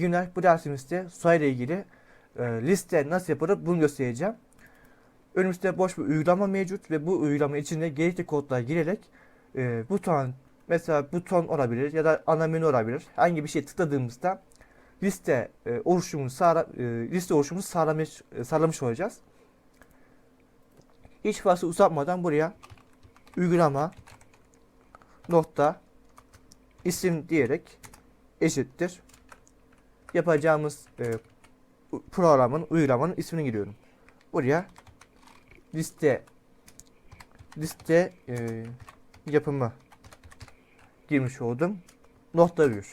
İyi günler. Bu dersimizde sayıyla ilgili e, liste nasıl yapılır bunu göstereceğim. Önümüzde boş bir uygulama mevcut ve bu uygulama içinde gerekli kodlar girerek e, buton mesela buton olabilir ya da ana menü olabilir. Hangi bir şey tıkladığımızda liste e, oluşumunu sağla, e, liste oluşumunu sağlamış, e, sağlamış olacağız. Hiç fazla uzatmadan buraya uygulama nokta isim diyerek eşittir yapacağımız e, programın, uygulamanın ismini giriyorum. Buraya liste liste e, yapımı girmiş oldum. Nokta bir.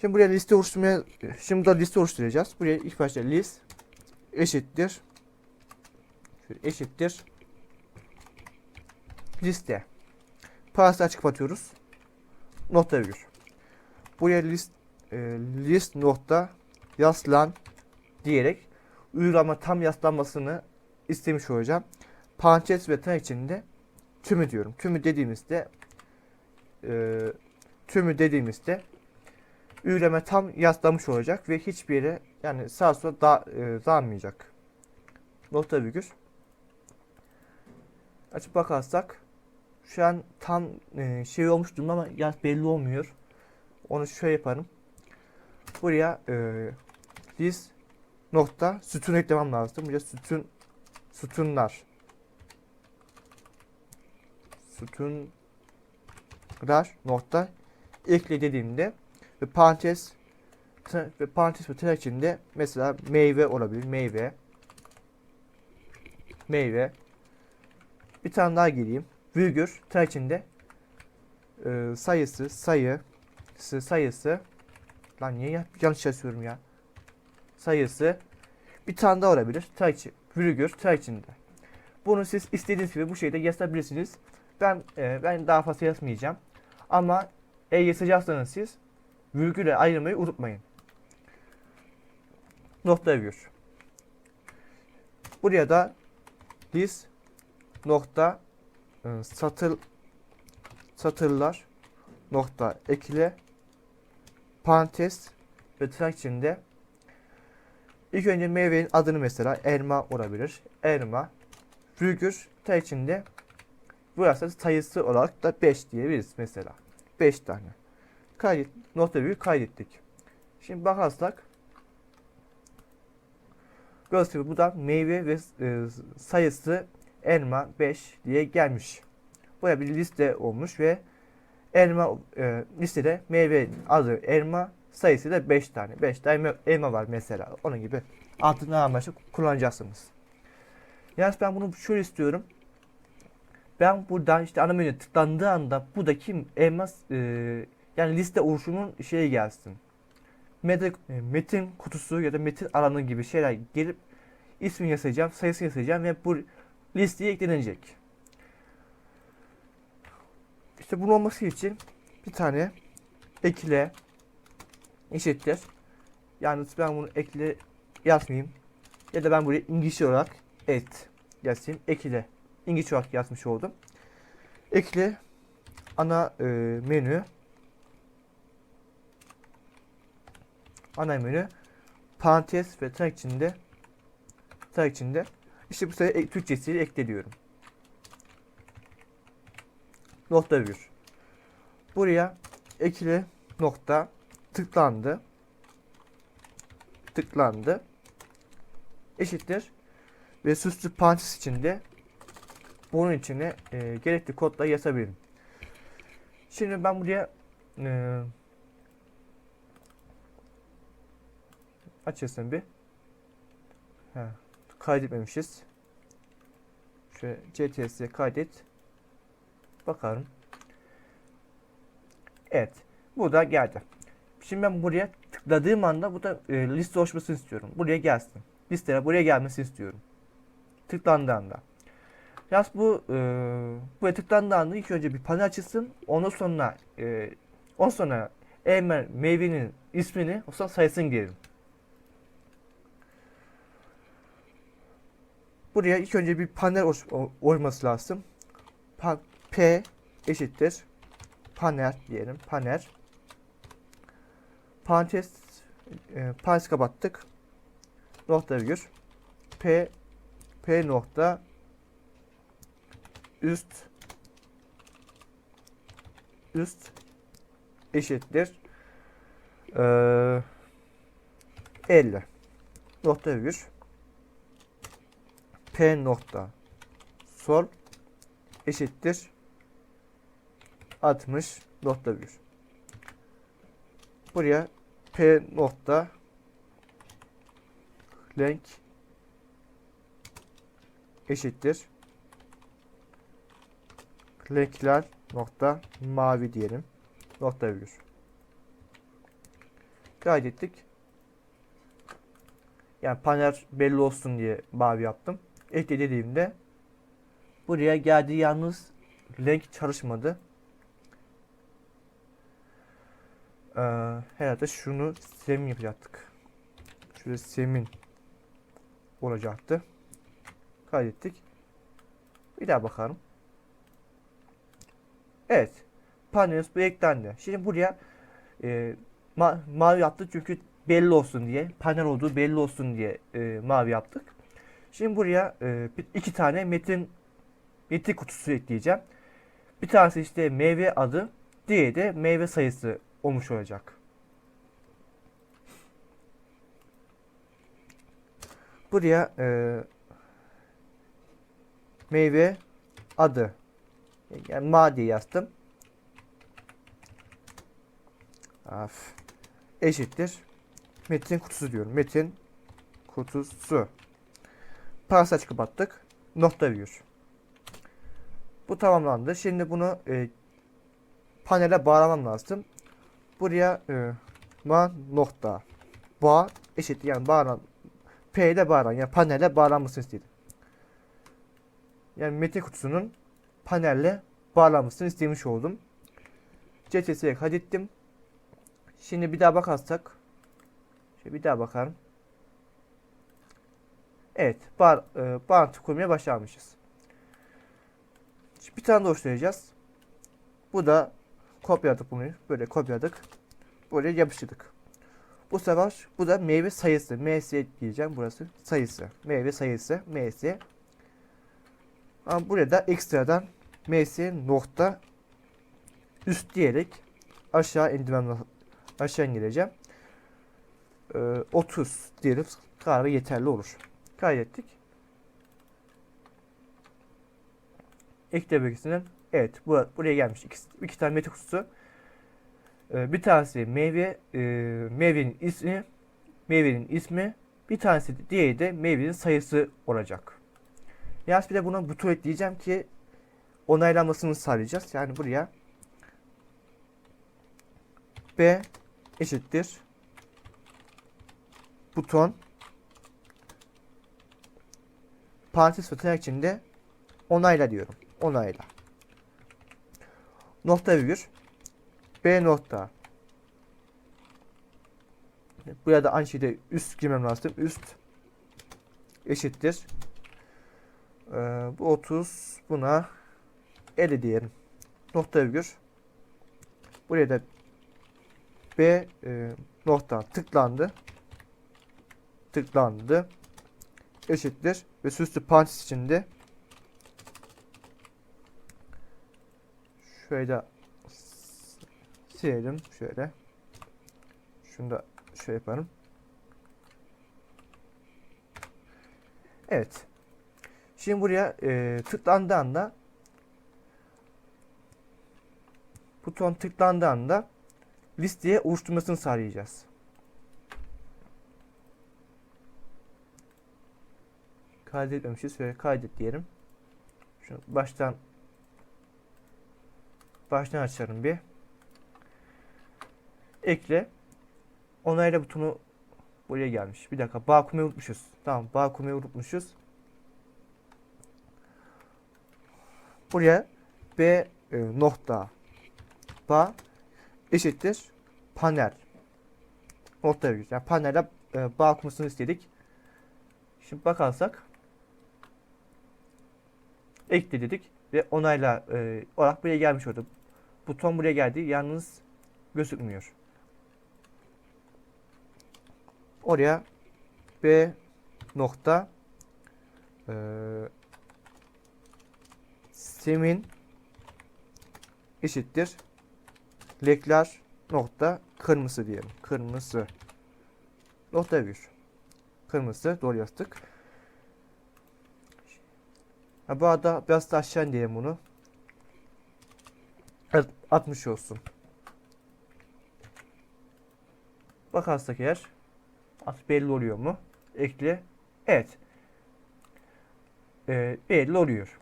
Şimdi buraya liste oluşturmaya şimdi da liste oluşturacağız. Buraya ilk başta list eşittir şöyle eşittir liste. Parası açık kapatıyoruz. Nokta virgül. Buraya list e, list nokta yaslan diyerek uygulama tam yaslanmasını istemiş olacağım. Parantez ve tırnak içinde tümü diyorum. Tümü dediğimizde e, tümü dediğimizde uygulama tam yaslanmış olacak ve hiçbir yere yani sağa sola da, e, dağılmayacak. Nokta virgül. Açıp bakarsak şu an tam e, şey olmuş durumda ama yaz belli olmuyor. Onu şöyle yaparım. Buraya e, diz nokta sütun eklemem lazım. Buraya sütun sütunlar sütunlar nokta ekle dediğimde ve parantez ve parantez ve tırnak içinde mesela meyve olabilir. Meyve meyve bir tane daha gireyim. Virgül tırnak içinde e, sayısı sayı sı- sayısı lan niye ya- yanlış yazıyorum ya. Sayısı bir tane daha olabilir. İçi virgül tırnak içinde bunu siz istediğiniz gibi bu şekilde yazabilirsiniz. Ben e, ben daha fazla yazmayacağım. Ama eğer yazacaksanız siz virgüle ayırmayı unutmayın. Nokta virgül. Buraya da biz nokta e, satır satırlar nokta ekle parantez ve tırnak içinde ilk önce meyvenin adını mesela elma olabilir. Elma virgül tırnak içinde burası sayısı olarak da 5 diyebiliriz mesela. 5 tane. Kaydet, nokta virgül kaydettik. Şimdi bakarsak gibi bu da meyve ve e, sayısı elma 5 diye gelmiş. Buraya bir liste olmuş ve elma e, listede meyve adı elma sayısı da 5 tane. 5 tane elma, var mesela. Onun gibi altını amaçlı kullanacaksınız. Yalnız ben bunu şöyle istiyorum. Ben buradan işte ana menüye tıklandığı anda buradaki elma e, yani liste oluşumun şeyi gelsin. Metin, e, metin kutusu ya da metin alanı gibi şeyler gelip ismini yazacağım, sayısını yazacağım ve bu listeye eklenecek. İşte bunun olması için bir tane ekle eşittir. Yani ben bunu ekle yazmayayım. Ya da ben buraya İngilizce olarak et yazayım. Ekle. İngilizce olarak yazmış oldum. Ekle ana e, menü ana menü parantez ve tırnak içinde tırnak içinde işte bu sefer Türkçesiyle ekle diyorum. Nokta bir. Buraya ekle nokta tıklandı. Tıklandı. Eşittir. Ve süslü parantez içinde bunun içine e, gerekli kodla yazabilirim. Şimdi ben buraya e, açılsın bir. Kaydetmemişiz. Şöyle CTS'ye kaydet. Bakalım. Evet. Bu da geldi. Şimdi ben buraya tıkladığım anda bu da e, liste oluşmasını istiyorum. Buraya gelsin. Listeye buraya gelmesini istiyorum. Tıklandığı anda. Yalnız bu e, buraya tıklandığı anda ilk önce bir panel açılsın. Ondan sonra e, ondan sonra elma meyvenin ismini o sonra sayısını girelim. Buraya ilk önce bir panel oluş- o- olması lazım. Pa- P eşittir panel diyelim. Panel. Parantez e, parantez kapattık. Nokta virgül. P P nokta üst üst eşittir eee 50 nokta virgül P nokta sol eşittir 60 nokta virgül buraya P nokta renk eşittir. Renkler nokta mavi diyelim nokta virgül kaydettik. Yani panel belli olsun diye mavi yaptım. Ekle dediğimde buraya geldi yalnız renk çalışmadı ee, herhalde şunu semin yapacaktık şurada semin olacaktı kaydettik bir daha bakalım Evet. Panelimiz bu eklendi. Şimdi buraya e, ma- mavi yaptık çünkü belli olsun diye. Panel olduğu belli olsun diye e, mavi yaptık. Şimdi buraya e, iki tane metin metin kutusu ekleyeceğim. Bir tanesi işte meyve adı, diğeri de meyve sayısı olmuş olacak. Buraya e, meyve adı yani ma diye yazdım. Af. Eşittir. Metin kutusu diyorum. Metin kutusu. Parantez kapattık. Nokta virgül. Bu tamamlandı. Şimdi bunu e, panele bağlamam lazım. Buraya e, ma nokta bağ eşittir yani bağlan P ile bağlan yani panele bağlanmasını istedim. Yani metin kutusunun panelle bağlanmasını istemiş oldum. CTS'ye kaydettim. Şimdi bir daha bakarsak. Şöyle bir daha bakalım. Evet. Bar, e, bağlantı kurmaya başlamışız. Şimdi bir tane de oluşturacağız. Bu da kopyaladık bunu. Böyle kopyaladık. Buraya yapıştırdık. Bu sefer bu da meyve sayısı. MS diyeceğim burası. Sayısı. Meyve sayısı. MS. Ama buraya da ekstradan ms nokta üst diyerek aşağı indirmem aşağı indireceğim. Ee, 30 diyelim kararı yeterli olur. Kaydettik. Ekle bölgesinden evet bu, buraya gelmiş iki, iki tane metin kutusu. Ee, bir tanesi meyve e, meyvenin ismi meyvenin ismi bir tanesi de- diğeri de meyvenin sayısı olacak. Yalnız bir de buna buton ekleyeceğim ki onaylanmasını sağlayacağız. Yani buraya B eşittir buton parantez ve içinde onayla diyorum. Onayla. Nokta virgül B nokta Buraya da aynı şeyde üst girmem lazım. Üst eşittir. Ee, bu 30 buna 50 diyelim. Nokta virgül. Buraya da B e, nokta tıklandı. Tıklandı. Eşittir. Ve süslü parantez içinde şöyle de silelim. Şöyle. Şunu da şöyle yaparım. Evet. Şimdi buraya e, tıklandığı anda buton tıklandığı anda listeye oluşturmasını sağlayacağız. Kaydetmemişiz. Şöyle kaydet diyelim. Şunu baştan baştan açalım bir. Ekle. Onayla butonu buraya gelmiş. Bir dakika. Bağ kurmayı unutmuşuz. Tamam. Bağ kurmayı unutmuşuz. Buraya B e, nokta bağ eşittir panel nokta virgül. Yani panele e, bağ kurmasını istedik. Şimdi bakarsak ekle dedik ve onayla e, olarak buraya gelmiş oldu. Buton buraya geldi. Yalnız gözükmüyor. Oraya B nokta e, simin eşittir lekler nokta kırmızı diyelim. Kırmızı nokta bir. Kırmızı doğru yazdık. Ha, bu arada biraz da aşağı indirelim bunu. Evet, 60 olsun. Bakarsak eğer belli oluyor mu? Ekle. Evet. Ee, belli oluyor.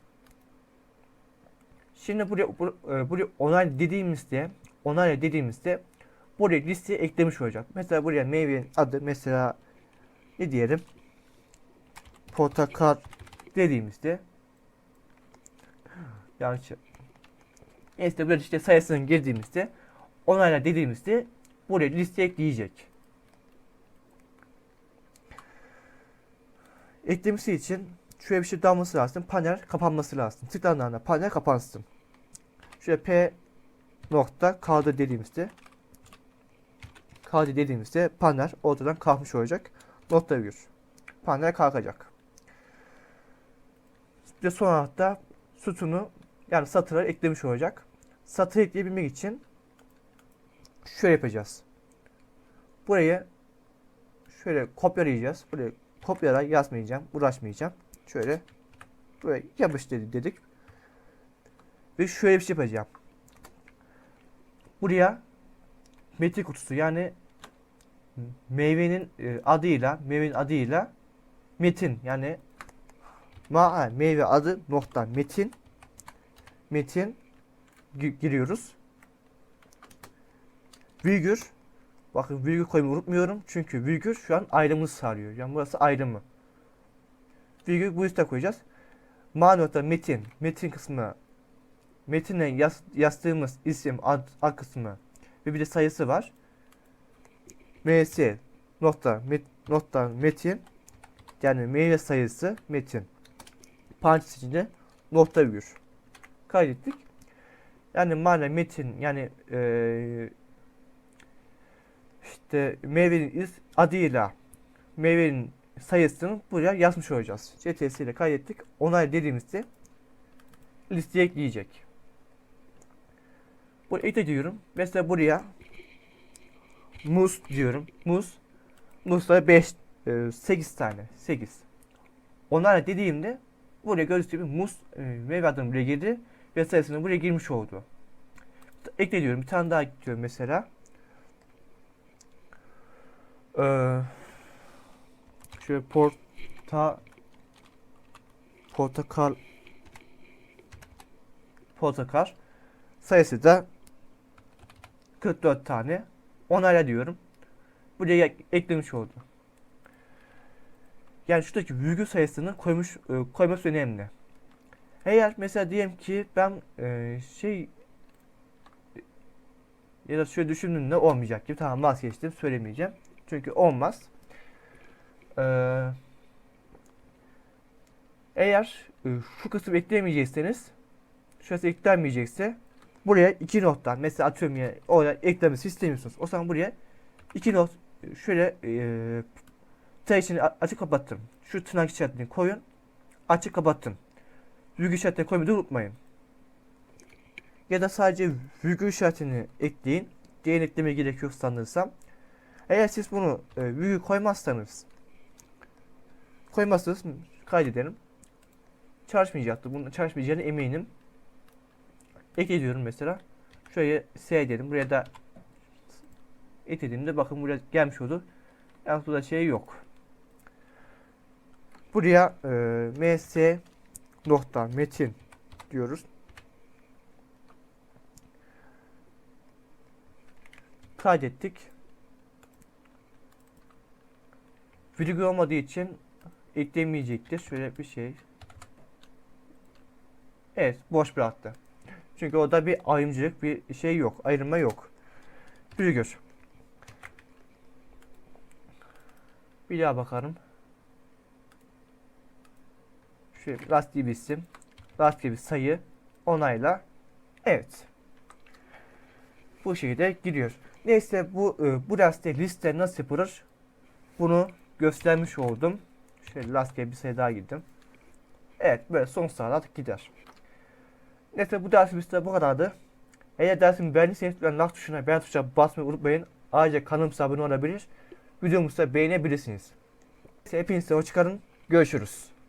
Şimdi buraya, bur- e, buraya onay dediğimizde onay dediğimizde buraya listeye eklemiş olacak. Mesela buraya meyvenin adı mesela ne diyelim? Portakal dediğimizde yanlış Neyse böyle işte sayısını girdiğimizde onayla dediğimizde buraya listeye ekleyecek. Eklemesi için şöyle bir şey dalması lazım. Panel kapanması lazım. Tıklandığında panel kapansın. Şöyle P nokta kaldı dediğimizde kaldı dediğimizde panel ortadan kalkmış olacak. Nokta virgül. Panel kalkacak. Ve son hatta sütunu yani satırları eklemiş olacak. Satır ekleyebilmek için şöyle yapacağız. Burayı şöyle kopyalayacağız. Buraya kopyala yazmayacağım. Uğraşmayacağım. Şöyle buraya yapış dedi dedik. Ve şöyle bir şey yapacağım. Buraya metin kutusu yani meyvenin e, adıyla meyvenin adıyla metin yani ma meyve adı nokta metin metin giriyoruz. Virgül bakın virgül koymayı unutmuyorum çünkü virgül şu an ayrımını sağlıyor. Yani burası ayrımı. Virgül bu üstte koyacağız. Ma nokta metin metin kısmı metinle yaz, yazdığımız isim ad, ad kısmı ve bir de sayısı var. ms nokta met, nokta metin yani meyve sayısı metin parantez içinde nokta virgül kaydettik. Yani mana metin yani eee işte meyvenin iz adıyla meyvenin sayısını buraya yazmış olacağız. CTS ile kaydettik. Onay dediğimizde listeye ekleyecek. Buraya ekle diyorum. Mesela buraya muz diyorum. Muz. Muzda 5 8 tane. 8. Onlarla dediğimde buraya gördüğünüz gibi muz e, meyve adını buraya girdi ve buraya girmiş oldu. Ekle diyorum. Bir tane daha gidiyorum mesela. Ee, şöyle porta portakal portakal sayısı da 44 tane. Onayla diyorum. Buraya eklemiş oldu. Yani şuradaki virgül sayısını koymuş e, koyması önemli. Eğer mesela diyelim ki ben e, şey ya da şöyle düşündüğümde olmayacak gibi tamam vazgeçtim söylemeyeceğim. Çünkü olmaz. Ee, eğer e, şu kısmı ekleyemeyecekseniz şurası eklenmeyecekse buraya iki nottan mesela atıyorum ya oraya eklemesi istemiyorsunuz. O zaman buraya iki not şöyle e, tırnak içini açık kapattım. Şu tırnak işaretini koyun. Açık kapattım. Virgül işaretini koymayı unutmayın. Ya da sadece virgül işaretini ekleyin. Diğer eklemeye gerek yok sanırsam. Eğer siz bunu e, virgül koymazsanız koymazsanız kaydedelim. Çalışmayacaktır. Bunun çalışmayacağına eminim. Ek mesela. Şöyle S dedim. Buraya da eklediğimde bakın buraya gelmiş oldu. Yalnız burada şey yok. Buraya e, ms nokta metin diyoruz. Kaydettik. Virgül olmadığı için eklemeyecektir. Şöyle bir şey. Evet, boş bıraktı. Çünkü orada bir ayrımcılık, bir şey yok, ayrılma yok. Virgül. Bir daha bakalım. Şöyle rastgele bir isim, rastgele bir sayı, onayla. Evet. Bu şekilde gidiyor. Neyse bu e, bu liste liste nasıl yapılır? bunu göstermiş oldum. Şöyle rastgele bir sayı daha girdim. Evet böyle son sıralar gider. Neyse bu dersimiz de bu kadardı. Eğer dersimi beğendiyseniz lütfen like tuşuna beğen tuşuna basmayı unutmayın. Ayrıca kanalımıza abone olabilir. Videomuzu da beğenebilirsiniz. Hepinize hoşçakalın. Görüşürüz.